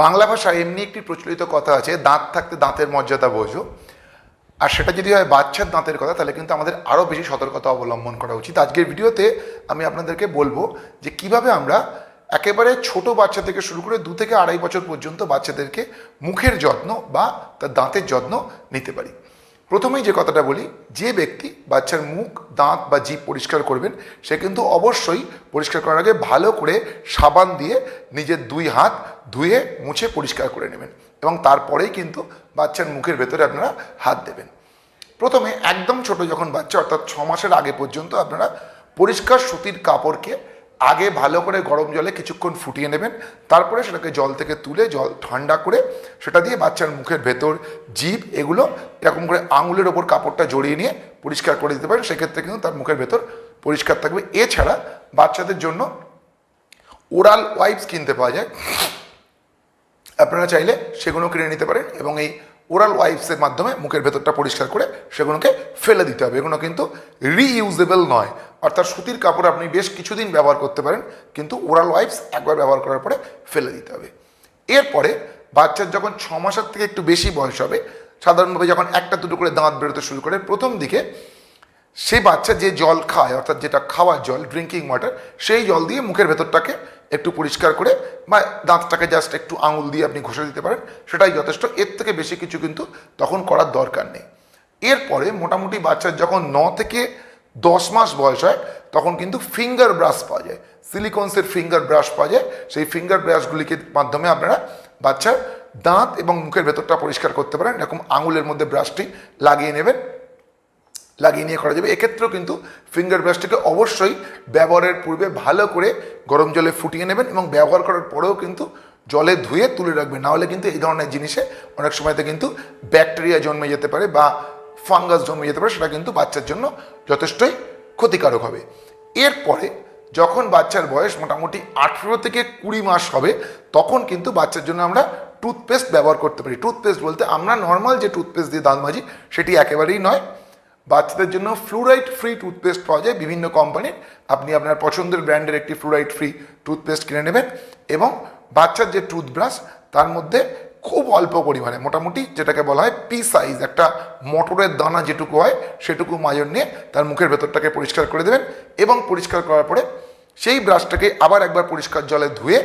বাংলা ভাষায় এমনি একটি প্রচলিত কথা আছে, দাঁত থাকতে দাঁতের মর্যাদা বোঝো। আর সেটা যদি হয় বাচ্চার দাঁতের কথা, তাহলে কিন্তু আমাদের আরও বেশি সতর্কতা অবলম্বন করা উচিত। আজকের ভিডিওতে আমি আপনাদেরকে বলব যে কীভাবে আমরা একেবারে ছোট বাচ্চা থেকে শুরু করে দু থেকে আড়াই বছর পর্যন্ত বাচ্চাদেরকে মুখের যত্ন বা তার দাঁতের যত্ন নিতে পারি। প্রথমেই যে কথাটা বলি, যে ব্যক্তি বাচ্চার মুখ, দাঁত বা জিভ পরিষ্কার করবেন, সে কিন্তু অবশ্যই পরিষ্কার করার আগে ভালো করে সাবান দিয়ে নিজের দুই হাত ধুয়ে মুছে পরিষ্কার করে নেবেন এবং তারপরেই কিন্তু বাচ্চার মুখের ভেতরে আপনারা হাত দেবেন। প্রথমে একদম ছোট যখন বাচ্চা, অর্থাৎ ছ মাসের আগে পর্যন্ত আপনারা পরিষ্কার সুতির কাপড়কে আগে ভালো করে গরম জলে কিছুক্ষণ ফুটিয়ে নেবেন, তারপরে সেটাকে জল থেকে তুলে, জল ঠান্ডা করে সেটা দিয়ে বাচ্চার মুখের ভেতর জিভ এগুলো এরকম করে আঙুলের ওপর কাপড়টা জড়িয়ে নিয়ে পরিষ্কার করে দিতে পারেন। সেক্ষেত্রে কিন্তু তার মুখের ভেতর পরিষ্কার থাকবে। এছাড়া বাচ্চাদের জন্য ওরাল ওয়াইপস কিনতে পাওয়া যায়। আপনারা চাইলে সেগুলো কিনে নিতে পারেন এবং এই ওরাল ওয়াইপসের মাধ্যমে মুখের ভেতরটা পরিষ্কার করে সেগুলোকে ফেলে দিতে হবে। এগুলো কিন্তু রিইউজেবল নয়। অর্থাৎ সুতির কাপড় আপনি বেশ কিছুদিন ব্যবহার করতে পারেন, কিন্তু ওরাল ওয়াইপস একবার ব্যবহার করার পরে ফেলে দিতে হবে। এরপরে বাচ্চার যখন ছ মাসের থেকে একটু বেশি বয়স হবে, সাধারণভাবে যখন একটা দুটো করে দাঁত বেরোতে শুরু করে, প্রথম দিকে সেই বাচ্চা যে জল খায়, অর্থাৎ যেটা খাওয়ার জল ড্রিঙ্কিং ওয়াটার সেই জল দিয়ে মুখের ভেতরটাকে একটু পরিষ্কার করে বা দাঁতটাকে জাস্ট একটু আঙুল দিয়ে আপনি ঘষে দিতে পারেন, সেটাই যথেষ্ট। এর থেকে বেশি কিছু কিন্তু তখন করার দরকার নেই। এরপরে মোটামুটি বাচ্চার যখন ন থেকে দশ মাস বয়স হয়, তখন কিন্তু ফিঙ্গার ব্রাশ পাওয়া যায়। সিলিকনসের ফিঙ্গার ব্রাশ পাওয়া যায়। সেই ফিঙ্গার ব্রাশগুলিকে মাধ্যমে আপনারা বাচ্চার দাঁত এবং মুখের ভেতরটা পরিষ্কার করতে পারেন। এরকম আঙুলের মধ্যে ব্রাশটি লাগিয়ে নেবেন। লাগিয়ে নিয়ে করা যাবে। এক্ষেত্রেও কিন্তু ফিঙ্গার ব্রাশটিকে অবশ্যই ব্যবহারের পূর্বে ভালো করে গরম জলে ফুটিয়ে নেবেন এবং ব্যবহার করার পরেও কিন্তু জলে ধুয়ে তুলে রাখবেন। নাহলে কিন্তু এই ধরনের জিনিসে অনেক সময়তে কিন্তু ব্যাকটেরিয়া জন্মে যেতে পারে বা ফাঙ্গাস জন্মে যেতে পারে, সেটা কিন্তু বাচ্চার জন্য যথেষ্টই ক্ষতিকারক হবে। এরপরে যখন বাচ্চার বয়স মোটামুটি আঠেরো থেকে কুড়ি মাস হবে, তখন কিন্তু বাচ্চার জন্য আমরা টুথপেস্ট ব্যবহার করতে পারি। টুথপেস্ট বলতে আমরা নর্মাল যে টুথপেস্ট দিয়ে দাঁত মাজি সেটি একেবারেই নয়। বাচ্চাদের জন্য ফ্লুরাইড ফ্রি টুথপেস্ট পাওয়া যায়। বিভিন্ন কোম্পানির আপনি আপনার পছন্দের ব্র্যান্ডের একটি ফ্লুরাইড ফ্রি টুথপেস্ট কিনে নেবেন এবং বাচ্চার যে টুথব্রাশ তার মধ্যে খুব অল্প পরিমাণে, মোটামুটি যেটাকে বলা হয় পি সাইজ একটা মটরের দানা যেটুকু হয়, সেটুকু মাজন নিয়ে তার মুখের ভেতরটাকে পরিষ্কার করে দেবেন এবং পরিষ্কার করার পরে সেই ব্রাশটাকে আবার একবার পরিষ্কার জলে ধুয়ে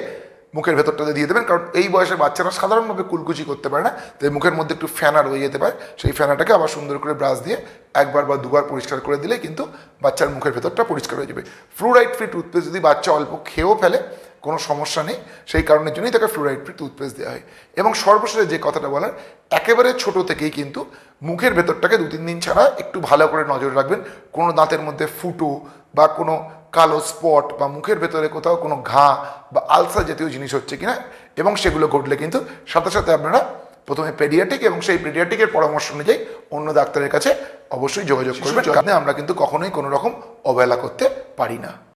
মুখের ভেতরটাতে দিয়ে দেবেন, কারণ এই বয়সের বাচ্চারা সাধারণভাবে কুলকুচি করতে পারে না, তাই মুখের মধ্যে একটু ফ্যানা রয়ে যেতে পারে। সেই ফ্যানাটাকে আবার সুন্দর করে ব্রাশ দিয়ে একবার বা দুবার পরিষ্কার করে দিলে কিন্তু বাচ্চার মুখের ভেতরটা পরিষ্কার হয়ে যাবে। ফ্লুরাইড ফ্রি টুথপেস্ট যদি বাচ্চা অল্প খেয়েও ফেলে, কোনো সমস্যা নেই। সেই কারণের জন্যই তাকে ফ্লুরাইড ফ্রি টুথপেস্ট দেওয়া হয়। এবং সর্বশেষে যে কথাটা বলার, একেবারে ছোট থেকেই কিন্তু মুখের ভেতরটাকে দু তিন দিন ছাড়া একটু ভালো করে নজর রাখবেন। কোনো দাঁতের মধ্যে ফুটো বা কোনো কালো স্পট বা মুখের ভেতরে কোথাও কোনো ঘা বা আলসার জাতীয় জিনিস হচ্ছে কিনা এবং সেগুলো ঘটলে কিন্তু সাথে সাথে আপনারা প্রথমে পেডিয়াটিক এবং সেই পেডিয়াটিকের পরামর্শ অনুযায়ী অন্য ডাক্তারের কাছে অবশ্যই যোগাযোগ করবেন। যাতে আমরা কিন্তু কখনোই কোনো রকম অবহেলা করতে পারি না।